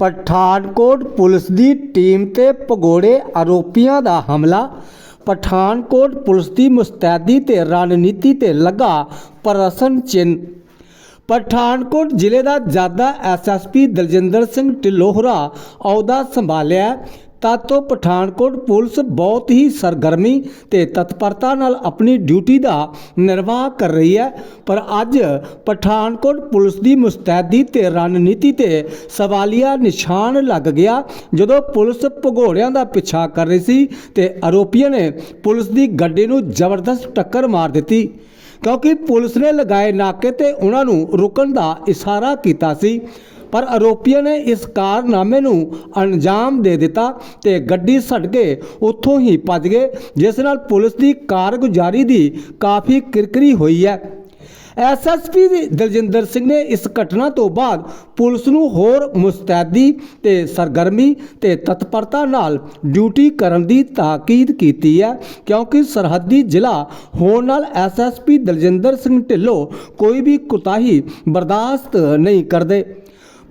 Pathankot police ਦੀ team ਤੇ ਭਗੌੜੇ ਆਰੋਪੀਆਂ ਦਾ ਹਮਲਾ। Pathankot police ਦੀ ਮੁਸਤੈਦੀ ਤੇ ਰਣਨੀਤੀ ਤੇ ਲੱਗਾ ਪ੍ਰਸ਼ਨ ਚਿੰਨ੍ਹ। ਪਠਾਨਕੋਟ ਜ਼ਿਲ੍ਹੇ ਦਾ ਜਾਦਾ ਐਸਐਸਪੀ ਦਲਜਿੰਦਰ ਸਿੰਘ ਢਿੱਲੋਹਰਾ ਅਹੁਦਾ ਸੰਭਾਲਿਆ। ਤਦ ਤੋਂ ਪਠਾਨਕੋਟ ਪੁਲਿਸ ਬਹੁਤ ਹੀ ਸਰਗਰਮੀ ਤੇ ਤਤਪਰਤਾ ਨਾਲ ਆਪਣੀ ਡਿਊਟੀ ਦਾ ਨਿਰਵਾਹ ਕਰ ਰਹੀ ਹੈ। ਪਰ ਅੱਜ ਪਠਾਨਕੋਟ ਪੁਲਿਸ ਦੀ ਮੁਸਤੈਦੀ ਤੇ ਰਣਨੀਤੀ ਤੇ ਸਵਾਲੀਆ ਨਿਸ਼ਾਨ ਲੱਗ ਗਿਆ, ਜਦੋਂ ਪੁਲਿਸ ਭਗੌੜਿਆਂ ਦਾ ਪਿੱਛਾ ਕਰ ਰਹੀ ਸੀ ਤੇ ਆਰੋਪੀਆਂ ਨੇ ਪੁਲਿਸ ਦੀ ਗੱਡੀ ਨੂੰ ਜ਼ਬਰਦਸਤ ਟੱਕਰ ਮਾਰ ਦਿੱਤੀ। ਕਿਉਂਕਿ ਪੁਲਿਸ ਨੇ ਲਗਾਏ ਨਾਕੇ ਤੇ ਉਹਨਾਂ ਨੂੰ ਰੁਕਣ ਦਾ ਇਸ਼ਾਰਾ ਕੀਤਾ ਸੀ। ਪਰ ਆਰੋਪੀਆਂ ਨੇ ਇਸ ਕਾਰਨਾਮੇ ਨੂੰ ਅੰਜਾਮ ਦੇ ਦਿੱਤਾ ਤੇ ਗੱਡੀ ਛੱਡ ਕੇ ਉੱਥੋਂ ਹੀ ਭੱਜ ਗਏ, ਜਿਸ ਨਾਲ ਪੁਲਿਸ ਦੀ ਕਾਰਗੁਜ਼ਾਰੀ ਦੀ ਕਾਫੀ ਕਿਰਕਰੀ ਹੋਈ ਹੈ। ਐਸਐਸਪੀ ਦਲਜਿੰਦਰ ਸਿੰਘ ਨੇ ਇਸ ਘਟਨਾ ਤੋਂ ਬਾਅਦ ਪੁਲਿਸ ਨੂੰ ਹੋਰ ਮੁਸਤੈਦੀ ਤੇ ਸਰਗਰਮੀ ਤੇ ਤਤਪਰਤਾ ਨਾਲ ਡਿਊਟੀ ਕਰਨ ਦੀ ਤਾਕੀਦ ਕੀਤੀ ਹੈ, ਕਿਉਂਕਿ ਸਰਹੱਦੀ ਜ਼ਿਲ੍ਹਾ ਹੋਣ ਨਾਲ ਐਸਐਸਪੀ ਦਲਜਿੰਦਰ ਸਿੰਘ ਢਿੱਲੋਂ ਕੋਈ ਵੀ ਕੁਤਾਹੀ ਬਰਦਾਸ਼ਤ ਨਹੀਂ ਕਰਦੇ।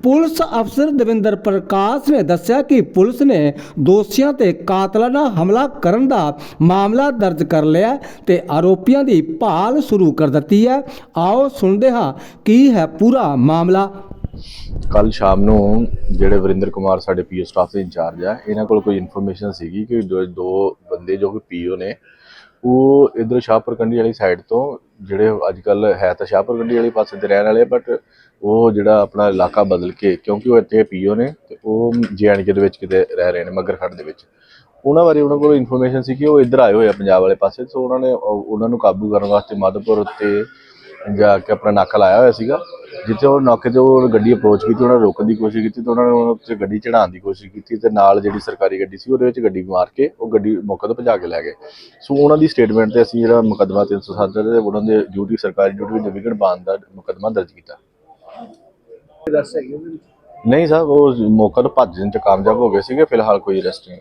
ਪੁਲਿਸ ਅਫਸਰ ਦਵਿੰਦਰ ਪ੍ਰਕਾਸ਼ ਨੇ ਦੱਸਿਆ ਕਿ ਪੁਲਿਸ ਨੇ ਦੋਸ਼ੀਆਂ ਤੇ ਕਾਤਲਾਨਾ ਹਮਲਾ ਕਰਨ ਦਾ ਮਾਮਲਾ ਦਰਜ ਕਰ ਲਿਆ ਤੇ ਆਰੋਪੀਆਂ ਦੀ ਭਾਲ ਸ਼ੁਰੂ ਕਰ ਦਿੱਤੀ ਹੈ। ਆਓ ਸੁਣਦੇ ਹਾਂ ਕੀ ਹੈ ਪੂਰਾ ਮਾਮਲਾ। ਕੱਲ ਸ਼ਾਮ ਨੂੰ ਜਿਹੜੇ ਵਰਿੰਦਰ ਕੁਮਾਰ ਸਾਡੇ ਪੀਓ ਸਟਾਫ ਦੇ ਇੰਚਾਰਜ ਆ, ਇਹਨਾਂ ਕੋਲ ਕੋਈ ਇਨਫੋਰਮੇਸ਼ਨ ਸੀਗੀ ਕਿ ਦੋ ਦੋ ਬੰਦੇ ਜੋ ਕਿ ਪੀਓ ਨੇ ਉਹ ਇਧਰ ਸ਼ਾਹਪੁਰ ਕੰਡੀ ਵਾਲੀ ਸਾਈਡ ਤੋਂ, ਜਿਹੜੇ ਅੱਜ ਕੱਲ ਹੈ ਤਾਂ ਸ਼ਾਹਪੁਰ ਕੰਡੀ ਵਾਲੇ ਪਾਸੇ ਦੇ ਰਹਿਣ ਵਾਲੇ ਬਟ ਉਹ ਜਿਹੜਾ ਆਪਣਾ ਇਲਾਕਾ ਬਦਲ ਕੇ, ਕਿਉਂਕਿ ਉਹ ਇੱਥੇ ਪੀਓ ਨੇ, ਤੇ ਉਹ ਜੀਐਨਕੇ ਦੇ ਵਿੱਚ ਕਿਤੇ ਰਹਿ ਰਹੇ ਨੇ ਮੱਗਰਖੜ ਦੇ ਵਿੱਚ। ਉਹਨਾਂ ਬਾਰੇ ਉਹਨਾਂ ਕੋਲ ਇਨਫੋਰਮੇਸ਼ਨ ਸੀ ਕਿ ਉਹ ਇੱਧਰ ਆਏ ਹੋਏ ਆ ਪੰਜਾਬ ਵਾਲੇ ਪਾਸੇ ਸੋ ਉਹਨਾਂ ਨੇ ਉਹਨਾਂ ਨੂੰ ਕਾਬੂ ਕਰਨ ਵਾਸਤੇ ਮਾਧੋਪੁਰ ਉੱਤੇ ਜਾ ਕੇ ਆਪਣਾ ਨਾਕਾ ਲਾਇਆ ਹੋਇਆ ਸੀਗਾ ਜਿੱਥੇ ਉਹ ਨਾਕੇ ਤੇ ਉਹ ਗੱਡੀ ਅਪਰੋਚ ਕੀਤੀ ਉਹਨਾਂ ਨੇ ਰੋਕਣ ਦੀ ਕੋਸ਼ਿਸ਼ ਕੀਤੀ ਤੇ ਉਹਨਾਂ ਨੇ ਉਹਨਾਂ ਉੱਤੇ ਗੱਡੀ ਚੜਾਉਣ ਦੀ ਕੋਸ਼ਿਸ਼ ਕੀਤੀ ਤੇ ਨਾਲ ਜਿਹੜੀ ਸਰਕਾਰੀ ਗੱਡੀ ਸੀ ਉਹਦੇ ਵਿੱਚ ਗੱਡੀ ਮਾਰ ਕੇ ਉਹ ਗੱਡੀ ਮੌਕੇ ਤੋਂ ਭਜਾ ਕੇ ਲੈ ਗਏ। ਸੋ ਉਹਨਾਂ ਦੀ ਸਟੇਟਮੈਂਟ ਤੇ ਅਸੀਂ ਜਿਹੜਾ ਮੁਕੱਦਮਾ 307 ਦੇ ਉਹਨਾਂ ਦੇ ਡਿਊਟੀ ਸਰਕਾਰੀ ਡਿਊਟੀ ਵਿੱਚ ਵਿਗੜ ਪਾਉਣ ਦਾ ਮੁਕੱਦਮਾ ਦਰਜ ਕੀਤਾ। ਨਹੀਂ ਸਾਹਿਬ ਉਹ ਮੌਕਾ ਤੋਂ ਭੱਜਣ ਚ ਕਾਮਯਾਬ ਹੋ ਗਏ ਸੀਗੇ ਫਿਲਹਾਲ ਕੋਈ ਅਰੈਸਟ ਨਹੀਂ